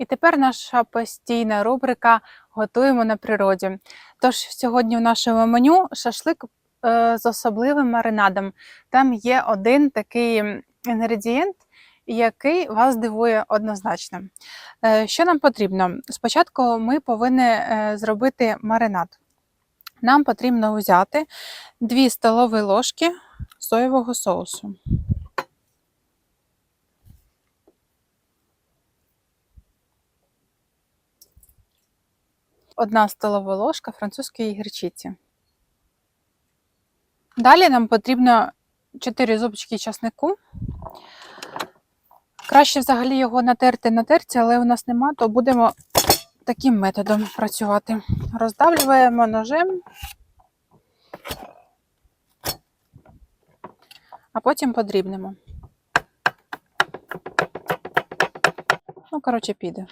І тепер наша постійна рубрика Готуємо на природі. Тож сьогодні в нашому меню шашлик е, з особливим маринадом. Там є один такий інгредієнт, який вас здивує однозначно. Е, Що нам потрібно? Спочатку ми повинні е, зробити маринад. Нам потрібно взяти 2 столові ложки соєвого соусу. Одна столова ложка французької гірчиці. Далі нам потрібно 4 зубчики часнику. Краще взагалі його натерти на терці, але у нас нема, то будемо таким методом працювати. Роздавлюємо ножем, а потім подрібнемо. Ну, коротше, піде.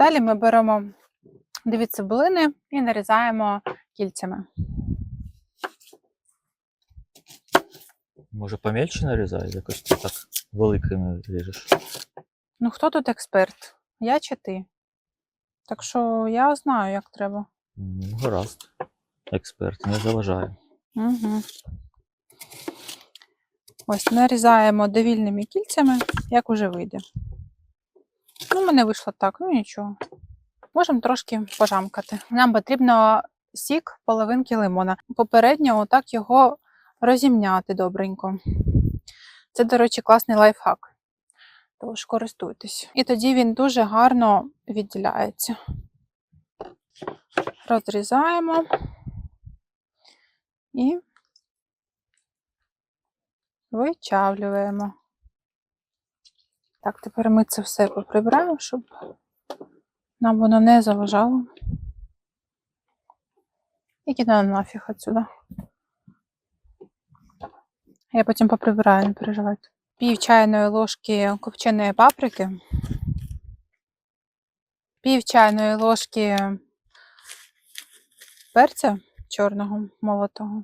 Далі ми беремо дві цибулини і нарізаємо кільцями. Може помельче нарізай, якось ти так великими ріжеш. Ну, хто тут експерт? Я чи ти? Так що я знаю, як треба. Ну, гаразд. Експерт, не заважає. Угу. Ось нарізаємо довільними кільцями, як уже вийде. Ну, в мене вийшло так, ну нічого. Можемо трошки пожамкати. Нам потрібно сік половинки лимона. Попередньо отак його розімняти добренько. Це, до речі, класний лайфхак. Тож користуйтесь. І тоді він дуже гарно відділяється. Розрізаємо і вичавлюємо. Так, тепер ми це все поприбираємо, щоб нам воно не заважало. І кидаємо нафіг отсюда. Я потім поприбираю, не переживайте. Пів чайної ложки копченої паприки, пів чайної ложки перця чорного молотого.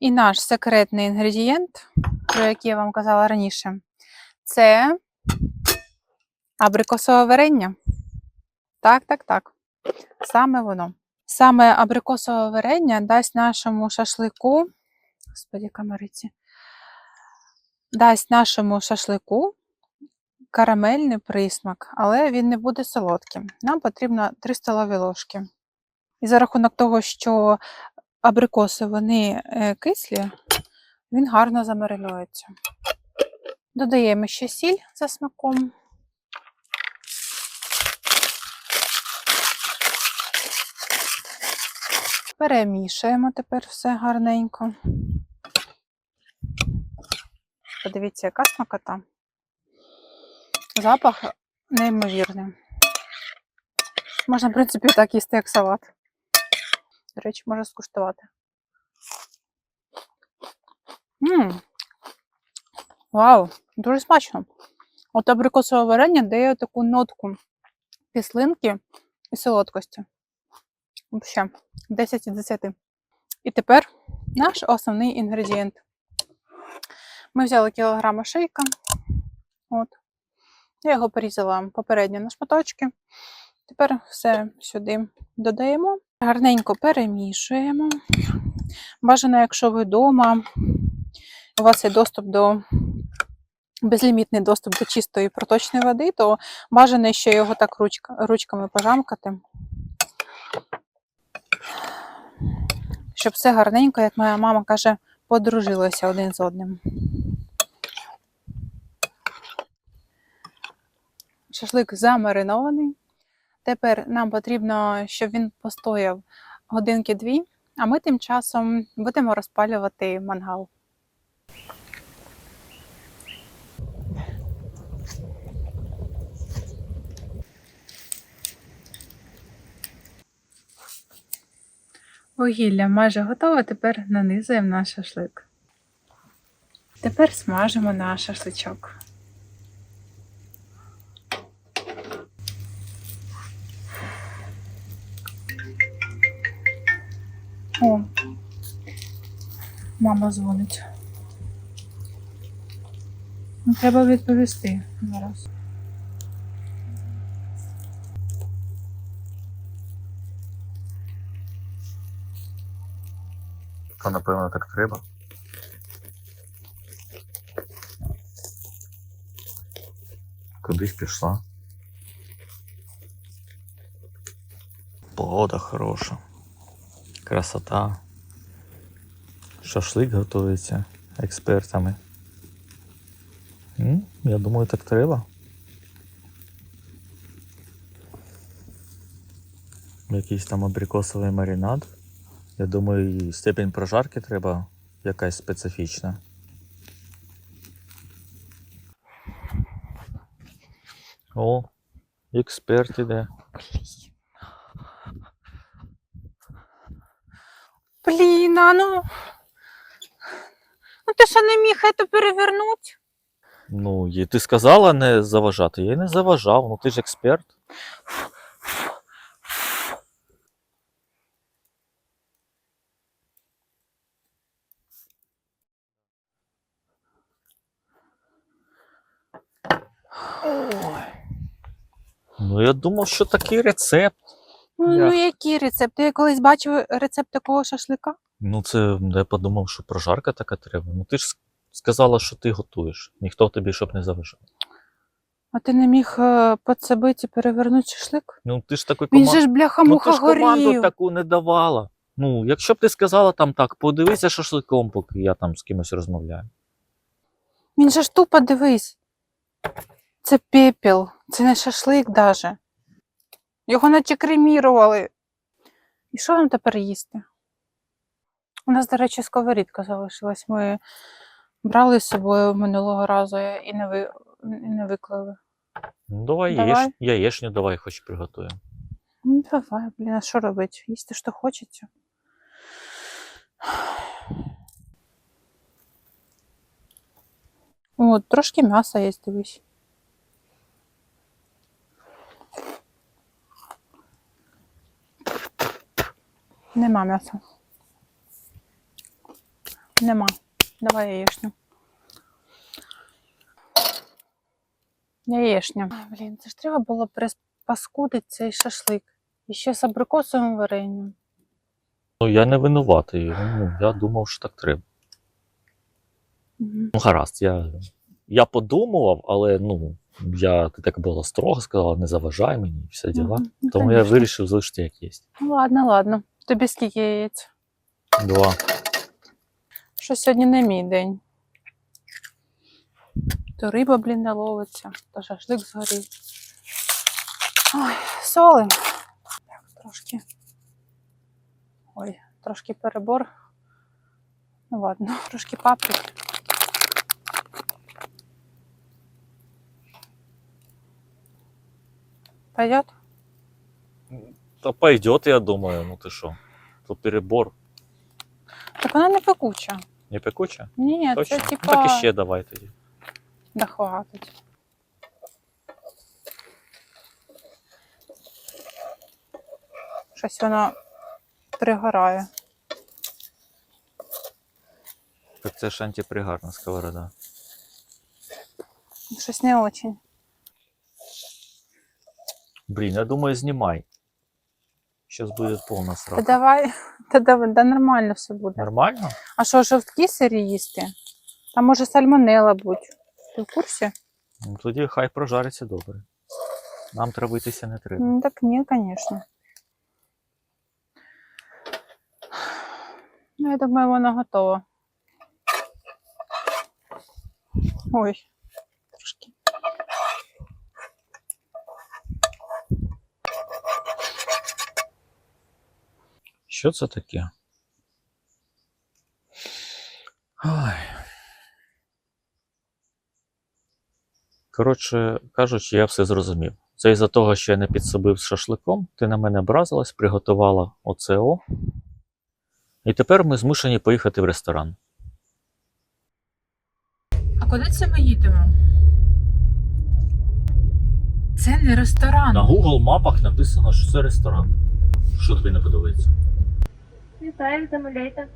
І наш секретний інгредієнт, про який я вам казала раніше, це абрикосове варення. Так, так, так. Саме воно. Саме абрикосове варення дасть нашому шашлику, господі камериці, дасть нашому шашлику карамельний присмак, але він не буде солодким. Нам потрібно 3 столові ложки. І за рахунок того, що абрикоси вони е, кислі, він гарно замаринується. Додаємо ще сіль за смаком. Перемішуємо тепер все гарненько. Подивіться, яка смакота. Запах неймовірний. Можна, в принципі, так їсти, як салат. До речі, можна скуштувати. Ммм. Вау, дуже смачно. От абрикосове варення дає таку нотку кислинки і солодкості. Взагалі, 10 із 10. І тепер наш основний інгредієнт. Ми взяли кілограм шийка. От. Я його порізала попередньо на шматочки. Тепер все сюди додаємо. Гарненько перемішуємо. Бажано, якщо ви вдома, у вас є доступ до безлімітний доступ до чистої проточної води, то бажано ще його так ручка, ручками пожамкати. Щоб все гарненько, як моя мама каже, подружилося один з одним. Шашлик замаринований. Тепер нам потрібно, щоб він постояв годинки дві, а ми тим часом будемо розпалювати мангал. Вугілля майже готове, тепер нанизуємо наш шашлик. Тепер смажимо наш шашличок. О, мама дзвонить. Треба відповісти зараз. То напевно так треба. Кудись пішла. Погода хороша. Красота. Шашлик готується експертами. Я думаю, так треба. Якийсь там абрикосовий маринад. Я думаю, і степень прожарки треба якась специфічна. О, експерт іде. Блін, а ну. Ну ти що не міг це перевернути? Ну, і ти сказала не заважати. Я й не заважав, ну ти ж експерт. Ну, я думав, що такий рецепт. Ну, Я- ну який рецепт? Ти колись бачив рецепт такого шашлика? Ну, це я подумав, що прожарка така треба. Ну ти ж с- сказала, що ти готуєш. Ніхто тобі щоб не заважав. А ти не міг е, підсобити і перевернути шашлик? Ну ти ж такий Він команд... же ж ну, бляха-муха ти ж команду горів. таку не давала. Ну, якщо б ти сказала там так, подивися шашликом, поки я там з кимось розмовляю. Він же ж тупо дивись. Це пепел, це не шашлик даже. Його наче кремірували. І що нам тепер їсти? У нас, до речі, сковорідка залишилась. Ми брали з собою минулого разу і не, ви... і не виклали. Ну, давай, Давай. Яєш... яєшню давай хоч приготуємо. Ну, давай, блін, а що робити? Їсти, що хочеться. О, трошки м'яса є, дивись. Нема м'яса. Нема. Давай яєшню. Яєшня. А, блін, це ж треба було приспаскудити цей шашлик. І ще з абрикосовим варенням. Ну, я не винуватий. Ну, я думав, що так треба. Ну, гаразд, я, я подумував, але ну, я, ти так було строго сказала, не заважай мені, всі діла. Ну, Тому я вирішив залишити як є. Ну, ладно, ладно. Тобі скільки яєць? Два. Що сьогодні не мій день. То риба, блін, не ловиться, то шашлик згорів. Ой, солим. Так, трошки. Ой, трошки перебор. Ну ладно, трошки паприки. Пойдет? Та пойдет, я думаю, ну ти що? То перебор. Так вона не пекуча. Не пекуче? Ні, Точно? це Ну, так і ще давай тоді. Да хватить. Щось воно пригорає. Так це ж антипригарна сковорода. Щось не очень. Блін, я думаю, знімай. Зараз буде повна Та срака. давай, та, да, да нормально все буде. Нормально? А що, жовткі сирі їсти? Там може сальмонела бути. Ти в курсі? Ну, тоді хай прожариться добре. Нам травитися не треба. Ну, так ні, звісно. Ну, я думаю, воно готово. Ой, Що це таке? Ой. Коротше кажучи, я все зрозумів. Це із-за того, що я не підсобив з шашликом, ти на мене образилась, приготувала ОЦО. І тепер ми змушені поїхати в ресторан. А куди це ми їдемо? Це не ресторан. На Google мапах написано, що це ресторан. Що тобі не подобається? Design Simulator